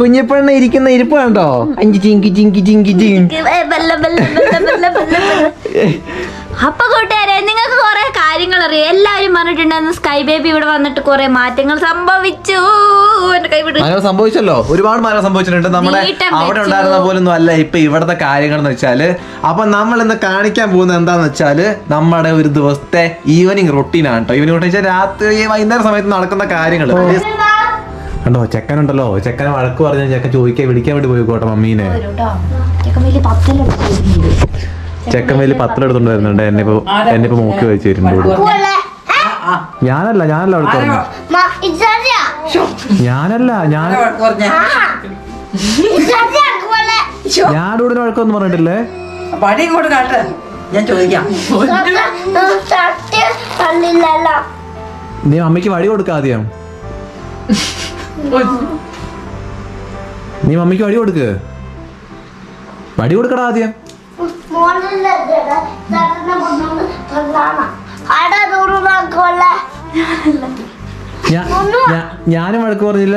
കുഞ്ഞിപ്പെണ്ണ ഇരിക്കുന്ന ഇരിപ്പ് കണ്ടോ? അഞ്ചി ചിങ്കി ചിങ്കി ചിങ്കി. അപ്പൊ കൂട്ടുകാരെ നിങ്ങൾക്ക് കുറെ കാര്യങ്ങൾ അറിയാം എല്ലാവരും പറഞ്ഞിട്ടുണ്ടായിരുന്നു സ്കൈ ബേബി ഇവിടെ വന്നിട്ട് കുറെ മാറ്റങ്ങൾ സംഭവിച്ചു. സംഭവിച്ചല്ലോ? ഒരുപാട് മാറ്റം സംഭവിച്ചിട്ടുണ്ട്. നമ്മുടെ അവിടെ ഉണ്ടായിരുന്ന പോലൊന്നും അല്ല ഇപ്പൊ ഇവിടുത്തെ കാര്യങ്ങൾ എന്ന് വെച്ചാൽ. അപ്പൊ നമ്മൾ ഇന്ന് കാണിക്കാൻ പോകുന്നത് എന്താന്ന് വെച്ചാൽ നമ്മുടെ ഒരു ദിവസത്തെ ഈവനിങ് റൊട്ടീനാണ് കേട്ടോ ഈവനിങ് റൊട്ടീൻ വെച്ചാൽ രാത്രി വൈകുന്നേരം സമയത്ത് നടക്കുന്ന കാര്യങ്ങൾ കണ്ടോ ചെക്കനുണ്ടല്ലോ. ചെക്കനെ വഴക്ക് പറഞ്ഞ ചെക്കൻ ചോദിക്കാൻ വിളിക്കാൻ വേണ്ടി പോയി കോട്ടെ മമ്മീനെ ചെക്കൻ വലിയ പത്തിലെടുത്തോണ്ട് വരുന്നുണ്ട് എന്നെ ഇപ്പൊ എന്നെ ഇപ്പൊ മൂക്കി വെച്ച് വരുന്നുണ്ട് ഞാനല്ല ഞാനല്ല അവിടെ പറഞ്ഞു ഞാനല്ല ഞാൻ ഞാൻ ഇവിടെ വഴക്കൊന്നും പറഞ്ഞിട്ടില്ലേ? പടി ഇങ്ങോട്ട് കാട്ട്. ഞാൻ ചോദിക്കാം. നീ അമ്മയ്ക്ക് വഴി കൊടുക്കാതെയാ ആദ്യം. നീ മമ്മിക്ക് വടി കൊടുക്ക്. വടി കൊടുക്കടാ ആദ്യം. ഞാനും വഴക്ക് പറഞ്ഞില്ല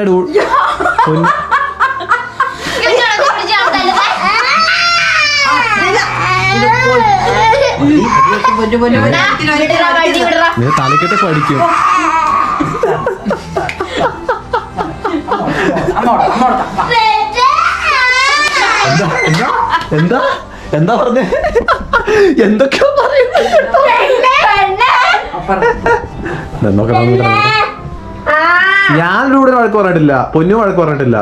തലക്കെട്ട് പഠിക്കും. എന്താ എന്താ എന്താ എന്താ പറഞ്ഞേ എന്തൊക്കെയോ പറയുന്നു അപ്പുറം. നോക്കണം ഞാൻ ഡൂഡിന് വഴക്ക് പറഞ്ഞിട്ടില്ല പൊന്നു വഴക്ക് പറഞ്ഞിട്ടില്ല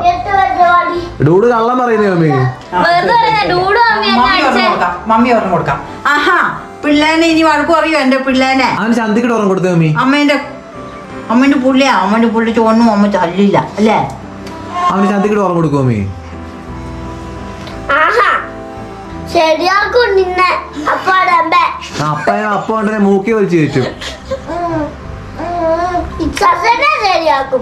ഡൂഡ് കള്ളം പറയുന്നേ മമ്മി മമ്മി പറഞ്ഞു കൊടുക്കാം പറഞ്ഞു ആഹാ പിള്ളേനെ ഇനി വഴക്ക് പറയൂ എന്റെ പിള്ളേനെ അവൻ ചന്തിക്കിട്ട് ഓർമ്മ കൊടുത്തേ മമ്മി അമ്മേന്റെ അമ്മേന്റെ പുള്ളിയാ അമ്മേന്റെ പുള്ളി ചോന്നും അമ്മ ചല്ലില്ല അല്ലേ അവന് ചന്തിക്കിട്ട് ഓർമ്മ കൊടുക്കുമോ മീ ശരിയാക്കും നിന്നെ. അപ്പാടമ്പേ അപ്പയ അപ്പ മൂക്കി വലിച്ചു കയറ്റും. ഇച്ചനെ ശരിയാക്കും.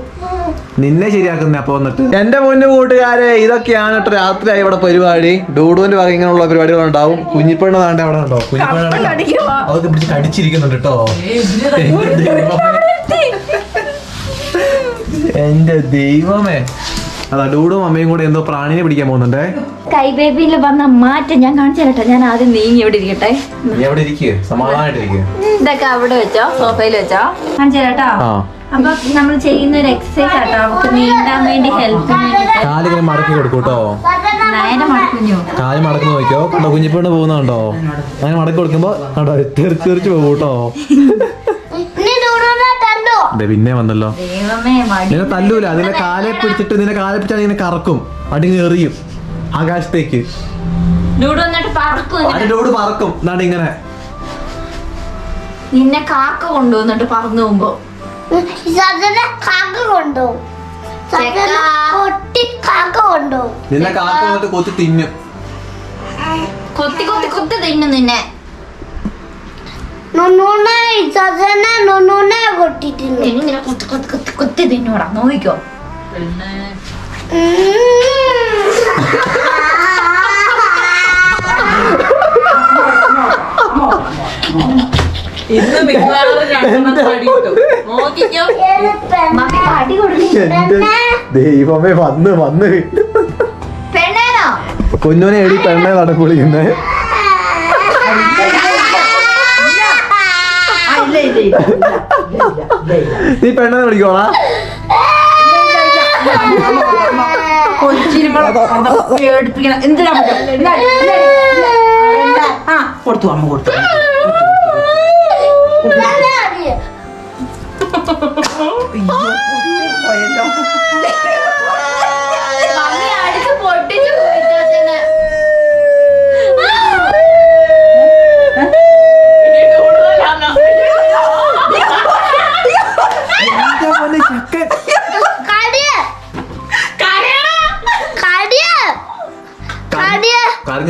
നിന്നെ ശരിയാക്കുന്നേ അപ്പൊ വന്നിട്ട്. എന്റെ മുന്നു കൂട്ടുകാരെ ഇതൊക്കെയാണ് കേട്ടോ രാത്രിയായി ഇവിടെ പരിപാടി. ഡൂഡുവിന്റെ വക ഇങ്ങനെയുള്ള പരിപാടികൾ ഉണ്ടാവും കുഞ്ഞിപ്പെണ്ണ് താണ്ടെ അവിടെ ഉണ്ടോ? കുഞ്ഞിപ്പെണ്ണ് അതൊക്കെ പിടിച്ച് കടിച്ചിരിക്കുന്നുണ്ട് കേട്ടോ. എന്റെ ദൈവമേ. അതാ ഡൂഡും അമ്മയും കൂടെ എന്തോ പ്രാണിനെ പിടിക്കാൻ പോകുന്നുണ്ടേ. കൈ ബേബിയിൽ വന്ന മാറ്റം ഞാൻ കാണിച്ചു തരട്ടെ. ഞാൻ ആദ്യം നീങ്ങി എവിടെ ഇരിക്കട്ടെ. നീ ഇരിക്കേ? ഇരിക്കുക സമാധാനായിട്ടിരിക്കുക ഇതൊക്കെ അവിടെ വെച്ചോ? സോഫയിൽ വെച്ചോ? കാണിച്ചു തരട്ടോ? അപ്പൊ നമ്മൾ ചെയ്യുന്ന ഒരു എക്സസൈസ് ആട്ടോ. അവർക്ക് നീന്താൻ വേണ്ടി കാലിങ്ങനെ മടക്കി കാൽ നോക്കിയോ? കണ്ടോ പോകുന്നുണ്ടോ? അങ്ങനെ മടക്കി കൊടുക്കുമ്പോ കണ്ടോ? തെറിച്ച് തെറിച്ച് പോകും കേട്ടോ. പിന്നെ വന്നല്ലോ. ദൈവമേ മടി നിന്നെ തല്ലൂല. നിന്നെ കാലെ പിടിച്ചിട്ട് നിന്നെ കാലെ പിടിച്ചാൽ നിന്നെ കറക്കും. അടി ഇങ്ങനെ എറിയും. ആകാശത്തേക്ക്. അതിനോട് പറക്കും എന്നാണ് ഇങ്ങനെ. നിന്നെ കാക്ക കൊണ്ടുവന്നിട്ട് പറന്നു പോകുമ്പോ. കാക്ക കൊണ്ടുപോകും. കാക്ക കൊണ്ടുപോകും. നിന്നെ കാക്ക കൊത്തി തിന്നും. കൊത്തി കൊത്തി കൊത്തി തിന്നു നിന്നെ. ഇങ്ങനെ കൊത്തി കൊത്തി കൊത്തി കൊത്തി തിന്നൂടാ നോക്കിക്കോ. ഇന്ന് മിക്കവാറും രണ്ടെണ്ണം അടി കിട്ടും. നോക്കിക്കോ. മമ്മി അടി കൊടുക്കും. എന്റെ ദൈവമേ വന്ന് വന്ന്. കുഞ്ഞുനെ എടി പെണ്ണെ നടക്കുളിക്കുന്നേ നീ പെണ്ണെന്ന് വിളിക്കോളാ പേടിപ്പിക്കണം. എന്തിനാ കൊടുത്തു അമ്മ കൊടുത്തു.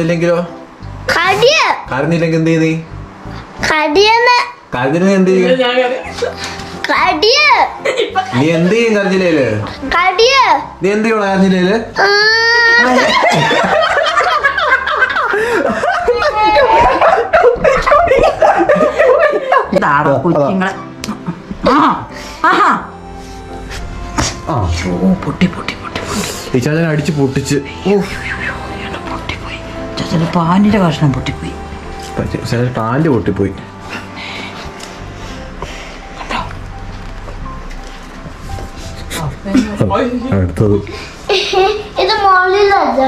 കരഞ്ഞില്ലെങ്കിലോ കരഞ്ഞില്ലെങ്കിൽ എന്ത് ചെയ്തി കരഞ്ഞില്ലെങ്കിൽ എന്ത് ചെയ്യും? നീ എന്ത് ചെയ്യും കരഞ്ഞില്ലേൽ നീ എന്ത് ചെയ്യണം കരഞ്ഞില്ലേൽ പൊട്ടി പൊട്ടി പൊട്ടി അടിച്ച് പൊട്ടിച്ച്. ചാച്ചന്റെ പാനിന്റെ കഷ്ണം പൊട്ടിപ്പോയി. പാന്റ് പൊട്ടിപ്പോയി. അടുത്തത്. ഇത് മോളിലല്ല.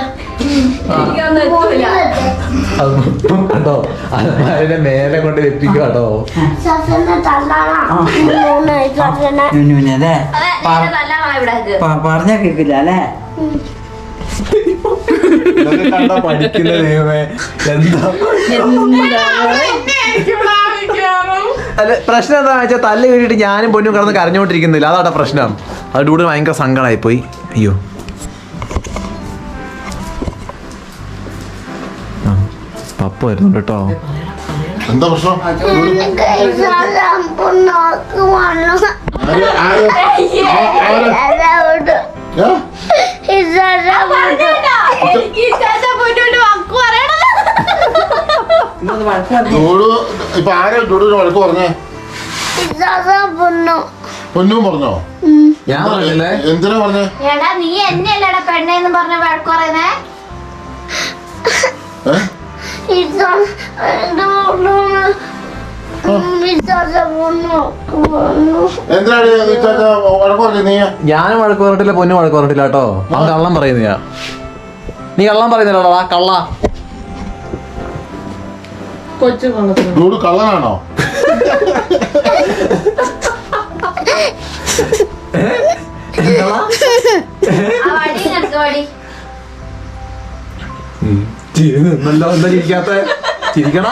കേട്ടോ അതിനെ മേലെ കൊണ്ട് വെപ്പിക്കാട്ടോ. പറഞ്ഞാ കേക്കില്ല അല്ലേ? ഇതൊക്കെ കണ്ടാ ദൈവമേ. എന്താ? അല്ല പ്രശ്നം എന്താ വെച്ചാൽ തല്ല കഴിഞ്ഞിട്ട് ഞാനും പൊന്നും കിടന്ന് കരഞ്ഞോണ്ടിരിക്കുന്നില്ല അതാണ് പ്രശ്നം. അത് ഡൂഡിന് ഭയങ്കര സങ്കടമായി പോയി അയ്യോ പപ്പ വരുന്നുണ്ട് കേട്ടോ എന്താ പ്രശ്നം? പൊണ്ണോക്ക് വന്നു ആര്? ആര് ഡൂഡു ഇപ്പൊ ആരാ ഡൂഡിന് വഴക്ക് പറഞ്ഞേ? പൊണ്ണു പൊന്നും. പറഞ്ഞോ? ഞാൻ പറഞ്ഞില്ലേ? എന്തിനാ പറഞ്ഞേ? എടാ നീ എന്നെയല്ലടാ പെണ്ണേന്ന് പറഞ്ഞ വഴക്ക് പറയുന്നേ? ഞാൻ പറഞ്ഞിട്ടില്ല പൊന്നു വഴക്ക് പറഞ്ഞിട്ടില്ല കേട്ടോ. അവൻ കള്ളം പറയുന്നയാ നീ കള്ളം പറയുന്നില്ലടാ കള്ള. ഡൂഡ് കള്ളനാണോ? എന്താ ചിരിക്കാത്ത ചിരിക്കണം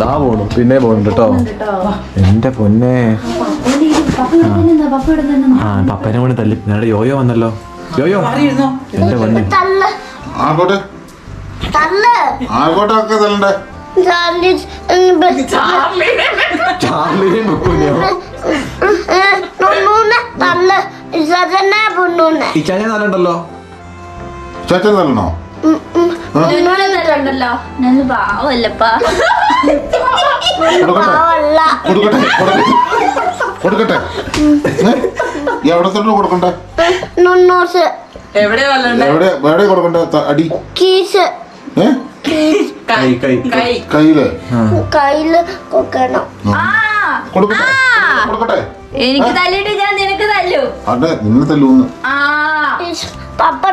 ദാ പോണു. പിന്നെ പോണു കേട്ടോ എന്റെ പൊന്നെ. ആ പപ്പനെ കൊണ്ട് തല്ലി. നേടെ യോയോ വന്നല്ലോ. യോയോ? എന്റെ പൊന്നെ. ആ ആർക്കോട്ടെ? ഒക്കെ തല്ലണ്ടേ? ചാർലിയും പൊണ്ണൂനെ തള്ള. സജനെ പൊണ്ണൂനെ ഇച്ചാനെ നല്ലുണ്ടല്ലോ ചാച്ചൻ പാവല്ലപ്പാ. കൊടുക്കട്ടെ. കൊടുക്കട്ടെ? എവിടെ തന്നെ കൊടുക്കണ്ടേ? എവിടെ എവിടെ കൊടുക്കണ്ടേ അടി? കീസ് ഏ? കൈ കൈ കൈ. കയ്യിൽ കയ്യിൽ കൊക്കണം. ആ. കൊടുക്കട്ടെ. ആ. കൊടുക്കട്ടെ. എനിക്ക് തല്ലിട്ട് ഞാൻ നിനക്ക് തല്ലു. അതെ നിന്നെ തല്ലൂന്ന്. ആ. പപ്പ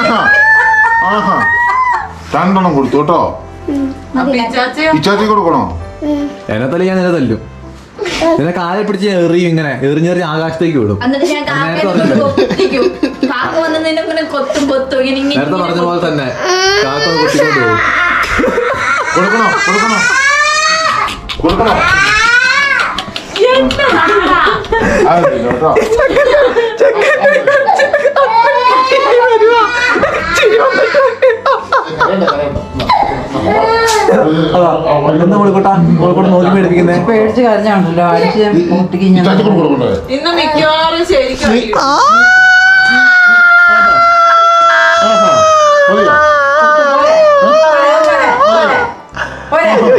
ആഹാ. ആഹാ. രണ്ടെണ്ണം കൊടുത്തു കേട്ടോ. ഇച്ചാച്ചി? കൊടുക്കണോ? എന്നെ തല്ലി ഞാൻ നിന്നെ തല്ലും. നിന്നെ കാലെ പിടിച്ച് എറിയും ഇങ്ങനെ. എറിഞ്ഞെറിഞ്ഞ് ആകാശത്തേക്ക് വിടും. കാക്ക വന്നതിന്റെ ഇങ്ങനെ കൊത്തും കൊത്തും ഇങ്ങനെ നേരത്തെ പറഞ്ഞ പോലെ തന്നെ. കാക്ക കൊത്തിക്കൊണ്ട് കൊടുക്കണോ? കൊടുക്കണോ? കൊടുക്കണോ? എന്താ? നോക്കി പേടിച്ച് കരഞ്ഞാണല്ലോ. അടിച്ച് പൊട്ടിക്ക് ഇന്ന് മിക്കവാറും ശരിക്കും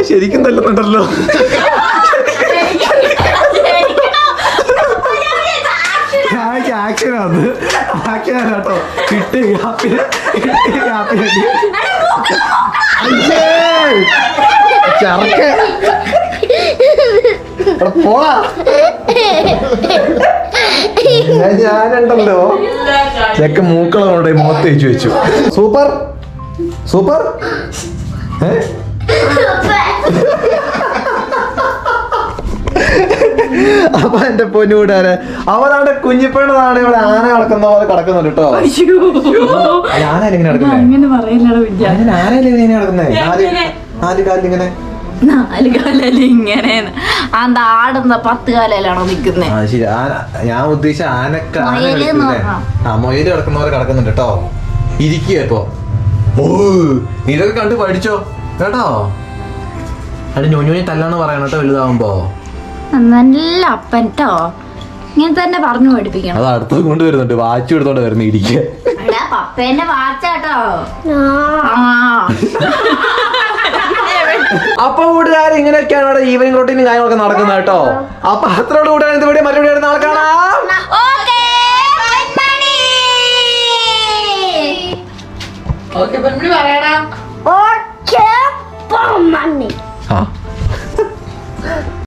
ശരിക്കും തല്ലുന്നുണ്ടല്ലോ ആക്ഷനാണ് ആക്ഷനാട്ടോ കിട്ടി. ഗ്യാപ്പിന് കിട്ടി ഗ്യാപ്പിന് ചറക്ക പോടാ. ഞാനുണ്ടല്ലോ. ചെക്ക് മൂക്കളോടെ മുഖത്ത് വെച്ച് വെച്ചു. സൂപ്പർ? സൂപ്പർ? ഏ? അപ്പൊ എന്റെ പൊന്നു കൂട്ടുകാരെ അവനാണ് കുഞ്ഞിപ്പണതാണ് ഇവിടെ ആന കിടക്കുന്ന പോലെ കിടക്കുന്നുണ്ട് കേട്ടോ. ആനയല്ല എങ്ങനെ കിടക്കുന്നേ? അങ്ങനെ പറയില്ലടാ വിദ്യ. ഞാൻ ആനയല്ല ഇങ്ങനെ കിടക്കുന്നേ? നാല് കാലിൽ ഇങ്ങനെ? നാല് കാലല്ല ഇങ്ങനെ. അന്ത ആടുന്ന പത്ത് കാലയിലാണോ നിക്കുന്നേ ആ ശരി. ഞാൻ ഉദ്ദേശിച്ച ആനക്ക് ആന? ആ മൊയിൽ കിടക്കുന്നവരെ പോലെ കിടക്കുന്നുണ്ട് കേട്ടോ. ഇരിക്കുക ഇപ്പൊ. ഓ ഇതൊക്കെ കണ്ട് പഠിച്ചോ? കേട്ടോ? അത് ഞൊഞ്ഞു തല്ലാന്ന് പറയണം കേട്ടോ വലുതാവുമ്പോ. നല്ല അപ്പൻ ട്ടോ. ഇങ്ങനെ തന്നെ പറഞ്ഞു പഠിപ്പിക്കണം. അത് അടുത്ത് കൊണ്ടുവരുന്നുണ്ട്. വാച്ച് എടുത്തോണ്ട് വരുന്ന ഇരിക്കുക പപ്പേന്റെ വാച്ചാട്ടോ ആ. അപ്പൊ കൂട്ടുകാർ ഇങ്ങനെയൊക്കെയാണ് ഇവിടെ ഈവനിങ് റൊട്ടീനും കാര്യങ്ങളൊക്കെ നടക്കുന്നത് കേട്ടോ. അപ്പൊ അത്രയോട് കൂട്ടുകാർ ഇത് വീഡിയോ മറ്റൊരു നാളെ കാണാം. ഓക്കേ. ഓക്കെ പറയണം പറയണം